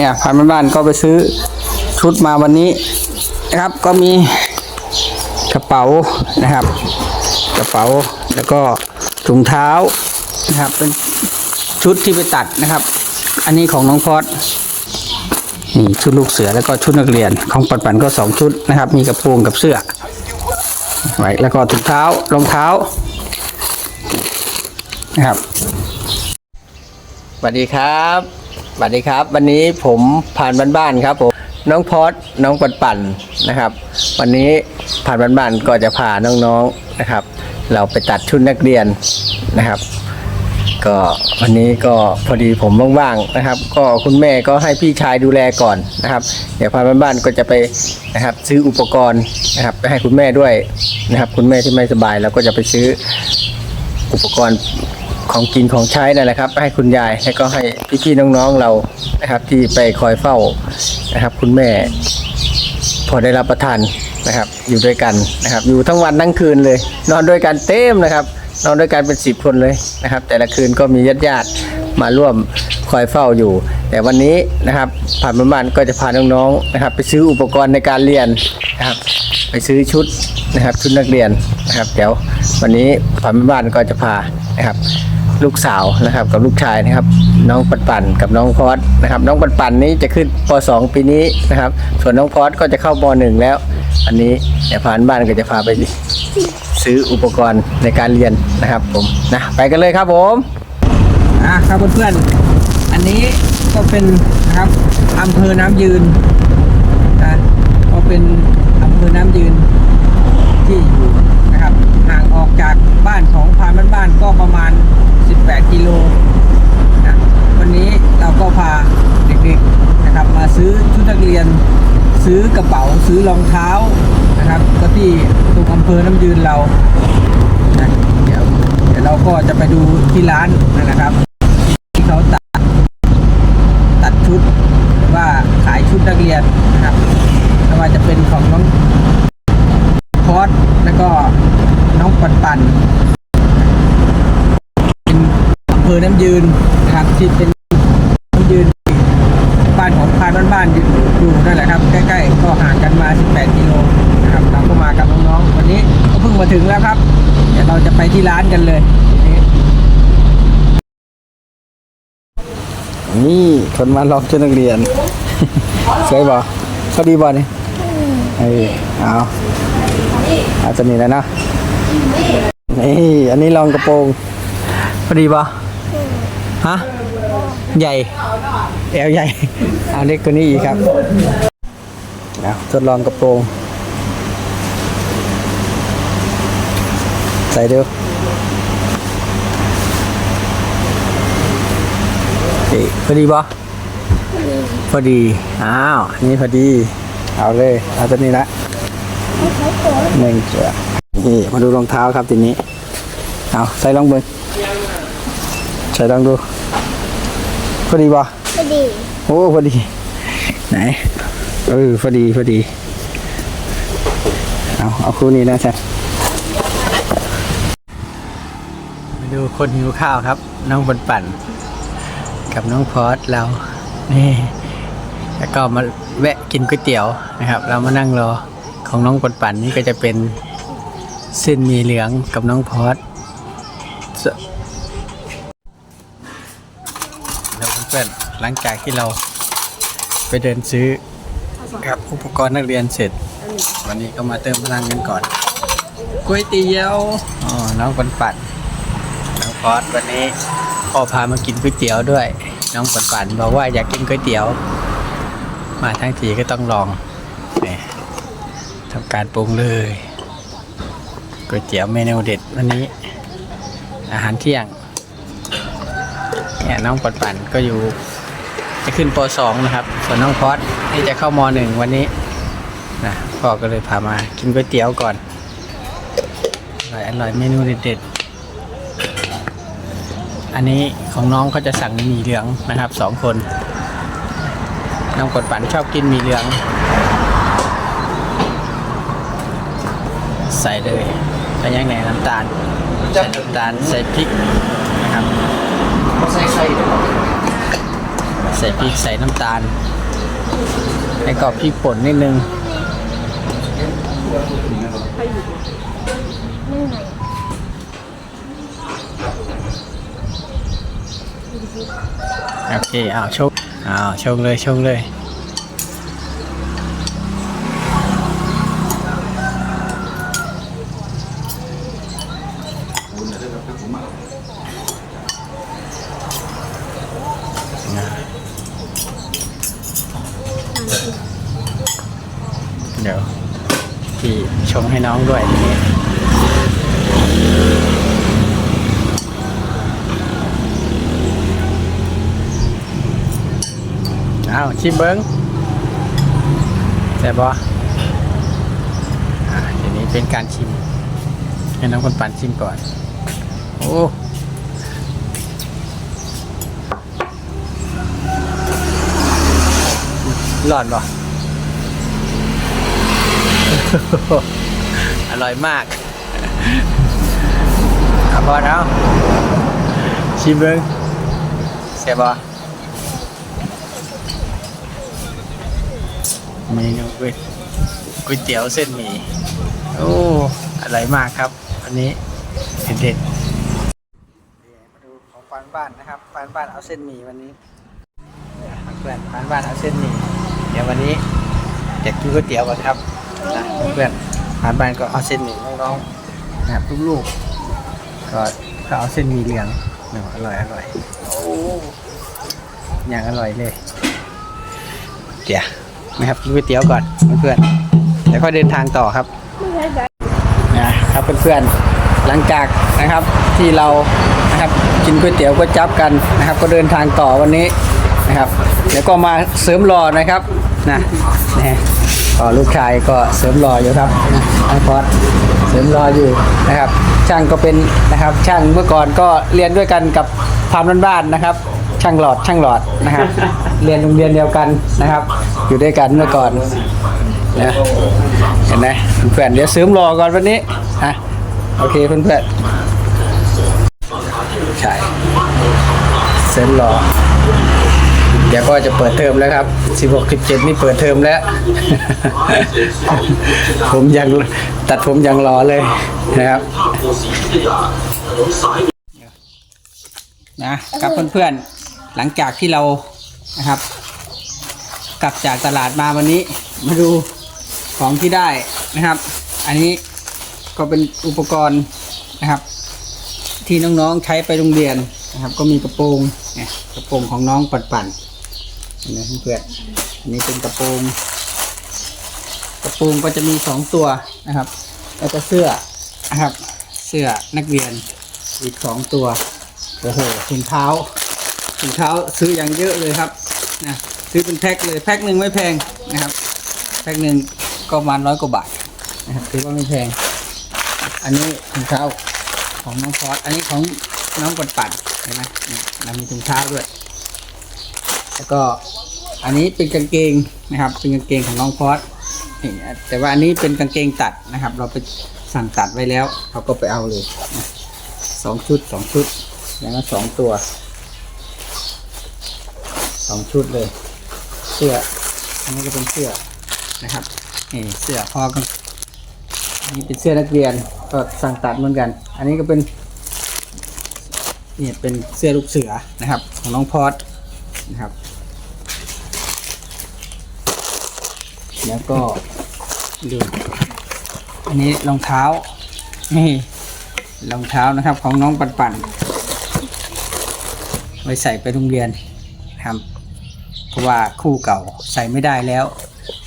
เนี่ยผ่านบ้านๆก็ไปซื้อชุดมาวันนี้นะครับก็มีกระเป๋านะครับ กระเป๋าแล้วก็ถุงเท้านะครับเป็นชุดที่ไปตัดนะครับ อันนี้ของน้องพอดนี่ชุดลูกเสือแล้วก็ชุดนักเรียนของปันปันก็สองชุดนะครับ มีกระโปรงกับเสื้อไว้แล้วก็ถุงเท้ารองเท้านะครับสวัสดีครับ สวัสดีครับ วันนี้ผมผ่านบ้านๆครับผมน้องพอดน้องปันปันนะครับ วันนี้ผ่านบ้านๆก็จะพาน้องๆนะครับ เราไปตัดชุดนักเรียนนะครับ ก็วันนี้ก็พอดีผมว่างๆนะครับ ก็คุณแม่ก็ให้พี่ชายดูแลก่อนนะครับ เดี๋ยวพาบ้านๆก็จะไปนะครับ ซื้ออุปกรณ์นะครับไปให้คุณแม่ด้วยนะครับ คุณแม่ที่ไม่สบายเราก็จะไปซื้ออุปกรณ์ ของกินของใช้นั่นแหละครับ ให้คุณยายแล้วก็ให้พี่ๆน้องๆเรานะครับ ที่ไปคอยเฝ้านะครับ คุณแม่ พอได้รับประทานนะครับ อยู่ด้วยกันนะครับ อยู่ทั้งวันทั้งคืนเลย นอนด้วยกันเต็มนะครับ นอนด้วยกันเป็นสิบคนเลยนะครับ แต่ละคืนก็มีญาติญาติมาร่วมคอยเฝ้าอยู่ แต่วันนี้นะครับ ผ่านบ้านก็จะพาน้องๆนะครับ ไปซื้ออุปกรณ์ในการเรียนนะครับ ไปซื้อชุดนะครับชุดนักเรียนนะครับเดี๋ยววันนี้ผ่านบ้านก็จะพานะครับ ลูกสาวนะครับกับลูกชายนะครับ น้องปันปันกับน้องพอดนะครับ น้องปันปันนี้จะขึ้นป .2 ปีนี้นะครับ ส่วนน้องพอดก็จะเข้าป .1 แล้ว อันนี้เดี๋ยวผ่านบ้านก็จะพาไปซื้ออุปกรณ์ในการเรียนนะครับผมนะไปกันเลยครับผมอะครับเพื่อนๆอันนี้ก็เป็นนะครับอำเภอน้ำยืนนะก็เป็นอำเภอน้ำยืนที่อยู่นะครับห่างออกจากบ้านของพานบ้านๆก็ประมาณ 8 กิโลนะวันนี้เราก็พาเด็กๆนะครับมาซื้อชุดนักเรียน ซื้อกระเป๋าซื้อรองเท้านะครับก็ที่ตรงอำเภอน้ำยืนเรานะเดี๋ยวเดี๋ยวเราก็จะไปดูที่ร้านนะครับ ที่เขาตัด ตัดชุดหรือว่าขายชุดนักเรียนนะครับไม่ว่าจะเป็นของน้อง พอดแล้วก็น้องปันปันเป็นอำเภอน้ำ ยืนครับที่เป็นยืนบ้านของพานบ้านๆอยู่อยู่นั่นแหละครับใกล้ๆ ก็ห่างกันมา 18กิโลนะครับเราก็มากับน้องๆวันนี้ก็เพิ่งมาถึงแล้วครับ เดี๋ยวเราจะไปที่ร้านกันเลยนี่คนมาลองชุดนักเรียนสวยบ่เขาดีบ่นี่เออเอาอาจะนี่แล้วนะนี่อันนี้ลองกระโปรงพอดีบ่ ฮะ ใหญ่ แอวใหญ่ เอาเล็กกว่านี้อีกครับเอาทดลองกระโปรง ใส่ดูเอ้ยพอดีบ่พอดี อ้าว นี่พอดี เอาเลย เอาตัวนี้ละหนึ่งเสือนี่มาดูรองเท้าครับทีนี้ เอาใส่ลองเบิ้ง ใส่ลองดู พอดีบ่พอดี โอ้ พอดี ไหน เออ พอดี พอดี เอา เอาคู่นี้นะจ๊ะมาดูคนหิวข้าวครับ น้องปันปั่น กับน้องพอสเรา นี่ แล้วก็มาแวะกินก๋วยเตี๋ยวนะครับ เรามานั่งรอของน้องปันปั่นนี่ก็จะเป็นเส้นหมีเหลืองกับน้องพอสส หลังจากที่เราไปเดินซื้อกับอุปกรณ์นักเรียนเสร็จ วันนี้ก็มาเติมพลังกันก่อนก๋วยเตี๋ยวอ๋อน้องปันปั่นน้องพอสวันนี้พ่อพามากินก๋วยเตี๋ยวด้วย น้องปันปั่นบอกว่าอยากกินก๋วยเตี๋ยว มาทั้งทีก็ต้องลองนี่ทำการปรุงเลยก๋วยเตี๋ยวเมนูเด็ดวันนี้ อาหารเที่ยงเนี่ยน้องปันปันก็อยู่ จะขึ้นป .2 นะครับ ส่วนน้องพอดที่จะเข้าม .1 วันนี้นะพ่อก็เลยพามากินก๋วยเตี๋ยวก่อนอร่อยอร่อยเมนูเด็ดๆ อันนี้ของน้องเขาจะสั่งหมี่เหลืองนะครับสองคน น้องกดปั่นชอบกินหมีเหลือง ใส่เลยไปยังไงน้ำตาลใส่น้ำตาลใส่พริกนะครับใส่ใส่ ใส่พริกใส่น้ำตาล แล้วก็พริกป่นนิดนึงโอเคอ้าวชกอ้าวชงเลยชงเลย เดี๋ยวพี่ชงให้น้องด้วยนี่อ้าวชิมเบิ้งแต่บอะทีนี้เป็นการชิม ให้น้องคนปั่นชิมก่อน โอ้ หลอนบ่อร่อยมากเอาพอแล้วชิมเบิ้งเสียบอเมนูก๋วยก๋วยเตี๋ยวเส้นหมี่โอ้อร่อยมากครับ อันนี้เด็ดๆมาดูของปานบ้านนะครับปานบ้านเอาเส้นหมี่วันนี้เพื่อนปานบ้านเอาเส้นหมี่เดี๋ยววันนี้จะกินก๋วยเตี๋ยวก่อนครับนะเพื่อนปานบ้านก็เอาเส้นหมี่น้องๆนะครับลูกๆก็ก็เอาเส้นหมี่เหลืองเนาะอร่อยอร่อยอย่างอร่อยเลยเดี๋ยวนะครับกินก๋วยเตี๋ยวก่อนเพื่อนๆแล้วก็เดินทางต่อครับนะครับเพื่อนๆหลังจากนะครับที่เรานะครับกินก๋วยเตี๋ยวก๋วยจับกันนะครับ ก็เดินทางต่อวันนี้นะครับ เดี๋ยวก็มาเสริมรอนะครับ นะนะก็ลูกชายก็เสริมรออยู่ครับนะน้อพอดเสริมรออยู่นะครับ ช่างก็เป็นนะครับ ช่างเมื่อก่อนก็เรียนด้วยกันกับพามบ้านๆนะครับ ช่างหลอดช่างหลอดนะครับ เรียนโรงเรียนเดียวกันนะครับ อยู่ด้วยกันเมื่อก่อนนะเห็นไหมเพื่อนเดี๋ยวซื้อมรอก่อนวันนี้ฮะโอเคเพื่อนๆใช่เซ็นรอ เดี๋ยวก็จะเปิดเทอมแล้วครับ16 17นี่เปิดเทอมแล้ว ผมยังตัดผมยังรอเลยนะครับนะครับเพื่อนๆ หลังจากที่เรานะครับ กลับจากตลาดมาวันนี้ มาดูของที่ได้นะครับ อันนี้ก็เป็นอุปกรณ์นะครับ ที่น้องๆใช้ไปโรงเรียนนะครับ ก็มีกระโปรงเนี่ยกระโปรงของน้องปันปัน นไหมเพื่อนอันนี้เป็นกระโปรงกระโปรงก็จะมีสองตัวนะครับ แล้วก็เสื้อนะครับ เสื้อนักเรียนอีกสองตัวโอ้โหถุงเท้าถุงเท้าซื้ออย่างเยอะเลยครับนะซื้อเป็นแพ็คเลยแพ็คหนึ่งไม่แพงนะครับแพ็คหนึ่งก็ประมาณร้อยกว่าบาทนะครับถือว่าไม่แพง อันนี้ถุงเท้าของน้องฟอสอันนี้ของน้องปัดปัดเห็นไหมนี่เรามีถุงเท้าด้วย แล้วก็อันนี้เป็นกางเกงนะครับ เป็นกางเกงของน้องฟอสนี่แต่ว่าอันนี้เป็นกางเกงตัดนะครับ เราไปสั่งตัดไว้แล้วเราก็ไปเอาเลยสองชุดสองชุดอย่างละสองตัวสองชุดเลย เสื้ออันนี้ก็เป็นเสื้อนะครับนี่เสื้อพอกันอันนี้เป็นเสื้อนักเรียนก็สั่งตัดเหมือนกัน อันนี้ก็เป็นนี่เป็นเสื้อลูกเสือนะครับ ของน้องพอด นะครับ แล้วก็ดูอันนี้รองเท้า นี่รองเท้านะครับ ของน้องปันปันไว้ใส่ไปโรงเรียนนะครับ เพราะว่าคู่เก่าใส่ไม่ได้แล้ว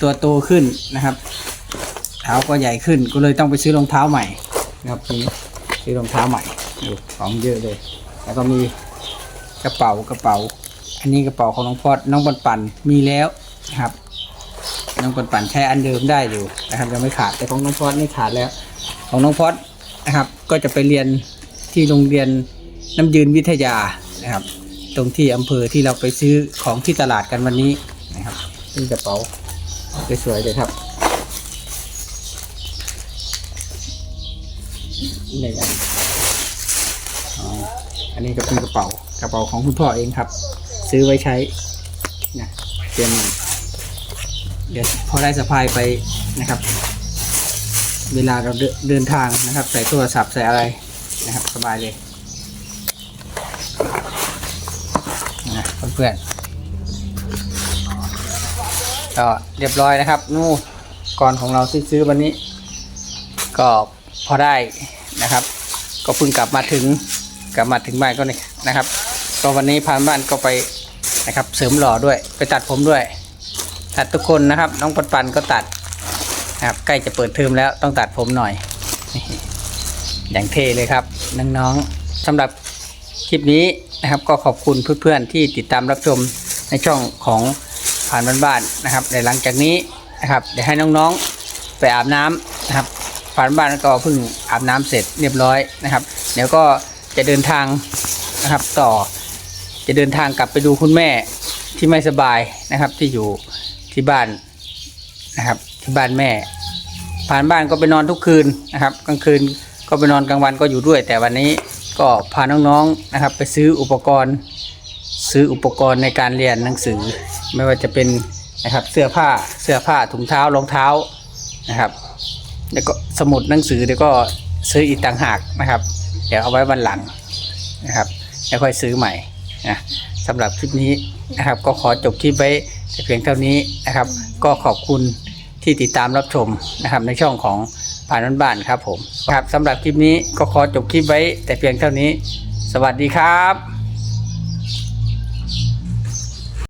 ตัวโตขึ้นนะครับ เท้าก็ใหญ่ขึ้นก็เลยต้องไปซื้อรองเท้าใหม่นะครับนี่ซื้อรองเท้าใหม่ดูของเยอะเลย แล้วก็มีกระเป๋ากระเป๋า อันนี้กระเป๋าของน้องพอดน้องปันปันมีแล้วนะครับ น้องปันปันใช้อันเดิมได้อยู่นะครับยังไม่ขาดแต่ของน้องพอดนี่ขาดแล้ว ของน้องพอดนะครับ ก็จะไปเรียนที่โรงเรียนน้ำยืนวิทยานะครับ ตรงที่อำเภอที่เราไปซื้อของที่ตลาดกันวันนี้นะครับนี่กระเป๋าสวยๆเลยครับนี่อันอันนี้ก็เป็นกระเป๋ากระเป๋าของคุณพ่อเองครับ ซื้อไว้ใช้นะเตรียมเดี๋ยวพอได้สะพายไปนะครับ เวลาเราเดินทางนะครับ ใส่โทรศัพท์ใส่อะไรนะครับสบายเลยนะเพื่อนๆก็เรียบร้อยนะครับนู่นก่อนของเราที่ซื้อวันนี้ ก็พอได้นะครับ ก็เพิ่งกลับมาถึงกลับมาถึงบ้านก็นี่นะครับก็วันนี้พานบ้านก็ไป นะครับ เสริมหล่อด้วยไปตัดผมด้วย ตัดทุกคนนะครับ น้องปันปันก็ตัดนะครับใกล้จะเปิดเทอมแล้วต้องตัดผมหน่อย อย่างเท่เลยครับน้องๆสำหรับคลิปนี้นะครับ ก็ขอบคุณเพื่อนๆที่ติดตามรับชมในช่องของผ่านบ้านๆนะครับในหลังจากนี้นะครับเดี๋ยวให้น้องๆไปอาบน้ำนะครับผ่านบ้านก็เพิ่งอาบน้ำเสร็จเรียบร้อยนะครับ เดี๋ยวก็จะเดินทางนะครับต่อ จะเดินทางกลับไปดูคุณแม่ที่ไม่สบายนะครับ ที่อยู่ที่บ้านนะครับ ที่บ้านแม่ ผ่านบ้านก็ไปนอนทุกคืนนะครับกลางคืนก็ไปนอนกลางวันก็อยู่ด้วย แต่วันนี้ก็พาน้องๆนะครับ ไปซื้ออุปกรณ์ ซื้ออุปกรณ์ในการเรียนหนังสือ ไม่ว่าจะเป็นนะครับเสื้อผ้าเสื้อผ้าถุงเท้ารองเท้านะครับแล้วก็สมุดหนังสือเดี๋ยวก็ซื้ออีกต่างหากนะครับ เดี๋ยวเอาไว้วันหลังนะครับแล้วค่อยซื้อใหม่ นะสำหรับคลิปนี้นะครับ ก็ขอจบคลิปไว้แต่เพียงเท่านี้นะครับ ก็ขอบคุณที่ติดตามรับชมนะครับในช่องของผ่านบ้านครับผมครับสำหรับคลิปนี้ก็ขอจบคลิปไว้แต่เพียงเท่านี้ สวัสดีครับ